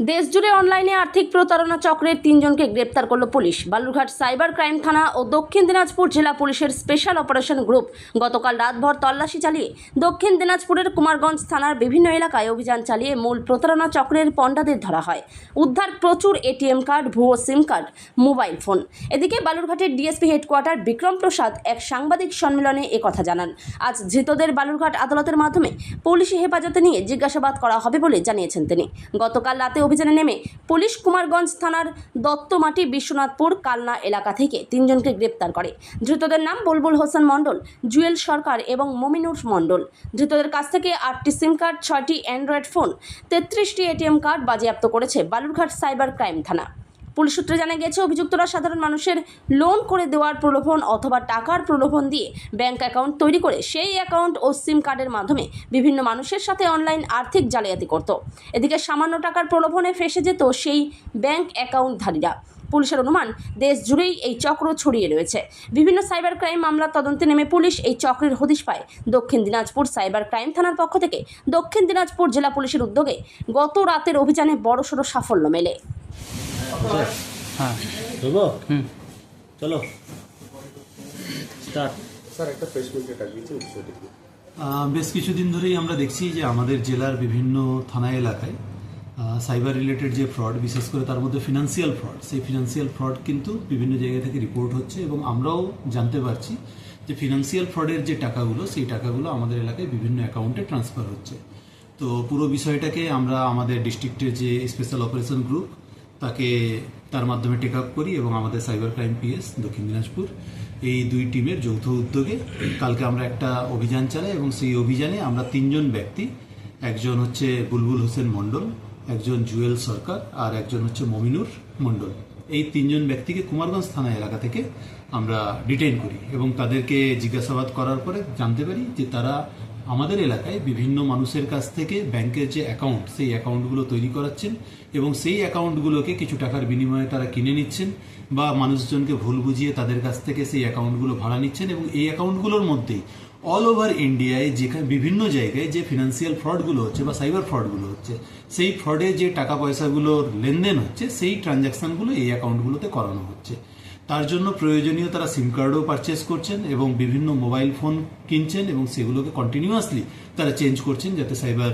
দেশজুড়ে অনলাইনে আর্থিক প্রতারণা চক্রের তিনজনকে গ্রেপ্তার করল পুলিশ। বালুরঘাট সাইবার ক্রাইম থানা ও দক্ষিণ দিনাজপুর জেলা পুলিশের স্পেশাল অপারেশন গ্রুপ গতকাল রাতভর তল্লাশি চালিয়ে দক্ষিণ দিনাজপুরের কুমারগঞ্জ থানার বিভিন্ন এলাকায় অভিযান চালিয়ে মূল প্রতারণা চক্রের পণ্ডাদের ধরা হয়। উদ্ধার প্রচুর এটিএম কার্ড, ভুয়ো সিম কার্ড, মোবাইল ফোন। এদিকে বালুরঘাটের ডিএসপি হেডকোয়ার্টার বিক্রম প্রসাদ এক সাংবাদিক সম্মেলনে কথা জানান। আজ ধৃতদের বালুরঘাট আদালতের মাধ্যমে পুলিশি হেফাজতে নিয়ে জিজ্ঞাসাবাদ করা হবে বলে জানিয়েছেন তিনি। গতকাল রাতে অভিযানে নেমে পুলিশ কুমারগঞ্জ থানার দত্তমাটি বিশ্বনাথপুর কালনা এলাকা থেকে তিনজনকে গ্রেপ্তার করে। ধৃতদের নাম বুলবুল হোসেন মণ্ডল, জুয়েল সরকার এবং মমিনুর মণ্ডল। ধৃতদের কাছ থেকে আটটি সিম কার্ড, ছয়টি অ্যান্ড্রয়েড ফোন, তেত্রিশটি এটিএম কার্ড বাজেয়াপ্ত করেছে বালুরঘাট সাইবার ক্রাইম থানা। পুলিশ সূত্রে জানা গেছে অভিযুক্তরা সাধারণ মানুষের লোন করে দেওয়ার প্রলোভন অথবা টাকার প্রলোভন দিয়ে ব্যাংক অ্যাকাউন্ট তৈরি করে সেই অ্যাকাউন্ট ও সিম কার্ডের মাধ্যমে বিভিন্ন মানুষের সাথে অনলাইন আর্থিক জালিয়াতি করত। এদিকে সামান্য টাকার প্রলোভনে ফেসে যেত সেই ব্যাংক অ্যাকাউন্টধারীরা পুলিশের অনুমান, দেশ জুড়েই এই চক্র ছড়িয়ে রয়েছে। বিভিন্ন সাইবার ক্রাইম মামলার তদন্তে নেমে পুলিশ এই চক্রের হদিশ পায়। দক্ষিণ দিনাজপুর সাইবার ক্রাইম থানার পক্ষ থেকে দক্ষিণ দিনাজপুর জেলা পুলিশের উদ্যোগে গত রাতের অভিযানে বড়সড় সাফল্য মেলে। হ্যাঁ। দেবো হুম। চলো। স্টার্ট। স্যার একটা বেশ কিছুদিন ধরেই আমরা দেখছি যে আমাদের জেলার বিভিন্ন থানা এলাকায় সাইবার রিলেটেড যে ফ্রড বিশেষ করে তার মধ্যে ফিনান্সিয়াল ফ্রড সেই ফিনান্সিয়াল ফ্রড কিন্তু বিভিন্ন জায়গা থেকে রিপোর্ট হচ্ছে এবং আমরাও জানতে পারছি যে ফিনান্সিয়াল ফ্রডের যে টাকাগুলো সেই টাকাগুলো আমাদের এলাকায় বিভিন্ন অ্যাকাউন্টে ট্রান্সফার হচ্ছে। তো পুরো বিষয়টাকে আমরা আমাদের ডিস্ট্রিক্টের যে স্পেশাল অপারেশন গ্রুপ তাকে তার মাধ্যমে টেক আপ করি এবং আমাদের সাইবার ক্রাইম পিএস দক্ষিণ দিনাজপুর, এই দুই টিমের যৌথ উদ্যোগে কালকে আমরা একটা অভিযান চালাই এবং সেই অভিযানে আমরা তিনজন ব্যক্তি, একজন হচ্ছে বুলবুল হোসেন মণ্ডল, একজন জুয়েল সরকার আর একজন হচ্ছে মমিনুর মণ্ডল। এই তিনজন ব্যক্তিকে কুমারগঞ্জ থানা এলাকা থেকে আমরা ডিটেইন করি এবং তাদেরকে জিজ্ঞাসাবাদ করার পরে জানতে পারি যে তারা আমাদের এলাকায় বিভিন্ন মানুষের কাছ থেকে ব্যাংকের যে অ্যাকাউন্ট সেই অ্যাকাউন্টগুলো তৈরি করাচ্ছেন এবং সেই অ্যাকাউন্টগুলোকে কিছু টাকার বিনিময়ে তারা কিনে নিচ্ছেন বা মানুষজনকে ভুল বুঝিয়ে তাদের কাছ থেকে সেই অ্যাকাউন্টগুলো ভাড়া নিচ্ছেন এবং এই অ্যাকাউন্টগুলোর মধ্যেই অল ওভার ইন্ডিয়ায় যেখানে বিভিন্ন জায়গায় যে ফিনান্সিয়াল ফ্রডগুলো হচ্ছে বা সাইবার ফ্রডগুলো হচ্ছে, সেই ফ্রডে যে টাকা পয়সাগুলোর লেনদেন হচ্ছে, সেই ট্রানজ্যাকশনগুলো এই অ্যাকাউন্টগুলোতে করানো হচ্ছে। তার জন্য প্রয়োজনীয় তারা সিম কার্ডও পারচেস করছেন এবং বিভিন্ন মোবাইল ফোন কিনছেন এবং সেগুলোকে কন্টিনিউয়াসলি তারা চেঞ্জ করছেন যাতে সাইবার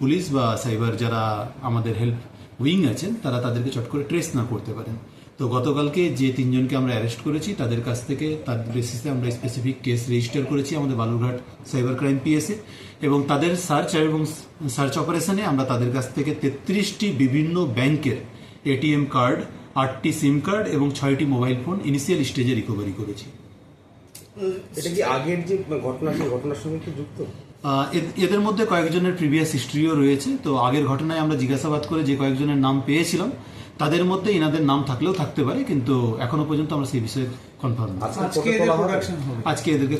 পুলিশ বা সাইবার যারা আমাদের হেল্প উইং আছেন, তারা তাদেরকে চট করে ট্রেস না করতে পারেন। তো গতকালকে যে তিনজনকে আমরা অ্যারেস্ট করেছি, তাদের কাছ থেকে, তার বেসিসে আমরা স্পেসিফিক কেস রেজিস্টার করেছি আমাদের বালুরঘাট সাইবার ক্রাইম পিএসে এবং তাদের সার্চ এবং সার্চ অপারেশনে আমরা তাদের কাছ থেকে তেত্রিশটি বিভিন্ন ব্যাংকের এটিএম কার্ড আটটি সিম কার্ড এবং ছয়টি মোবাইল ফোন ইনিশিয়াল স্টেজে রিকভারি করেছি। এটা কি আগের যে ঘটনা সেই ঘটনার সঙ্গে কি যুক্ত? এদের মধ্যে কয়েকজনের প্রিভিয়াস হিস্ট্রিও রয়েছে। তো আগের ঘটনায় আমরা জিজ্ঞাসাবাদ করে যে কয়েকজনের নাম পেয়েছিলাম তাদের মধ্যে ইনাদের নাম থাকলেও থাকতে পারে কিন্তু এখনও পর্যন্ত আমরা সেই বিষয়ে কনফার্ম আজকে এদেরকে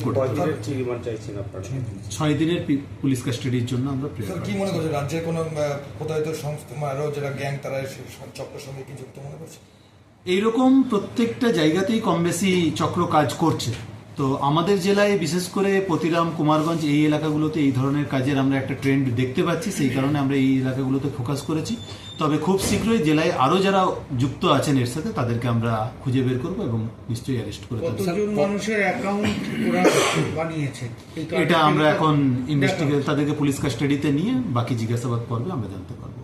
ছয় দিনের পুলিশ কাস্টাডির জন্য আমরা কি মনে করছে রাজ্যের কোনো প্রতারিত সংস্থা মানে আরও যারা গ্যাং তারা চক্রের সঙ্গে কি যুক্ত মনে করছে এইরকম প্রত্যেকটা জায়গাতেই কম বেশি চক্র কাজ করছে। তো আমাদের জেলায় বিশেষ করে পতিরাম কুমারগঞ্জ এই এলাকাগুলোতে এই ধরনের কাজের আমরা একটা ট্রেন্ড দেখতে পাচ্ছি সেই কারণে আমরা এই এলাকাগুলোতে ফোকাস করেছি। তবে খুব শীঘ্রই জেলায় আরও যারা যুক্ত আছেন এর সাথে তাদেরকে আমরা খুঁজে বের করব এবং নিশ্চয়ই অ্যারেস্ট করে মানুষের অ্যাকাউন্ট ওরা বানিয়েছে? এটা আমরা এখন ইনভেস্টিগেট তাদেরকে পুলিশ কাস্টাডিতে নিয়ে বাকি জিজ্ঞাসাবাদ পর্বে আমরা জানতে পারব।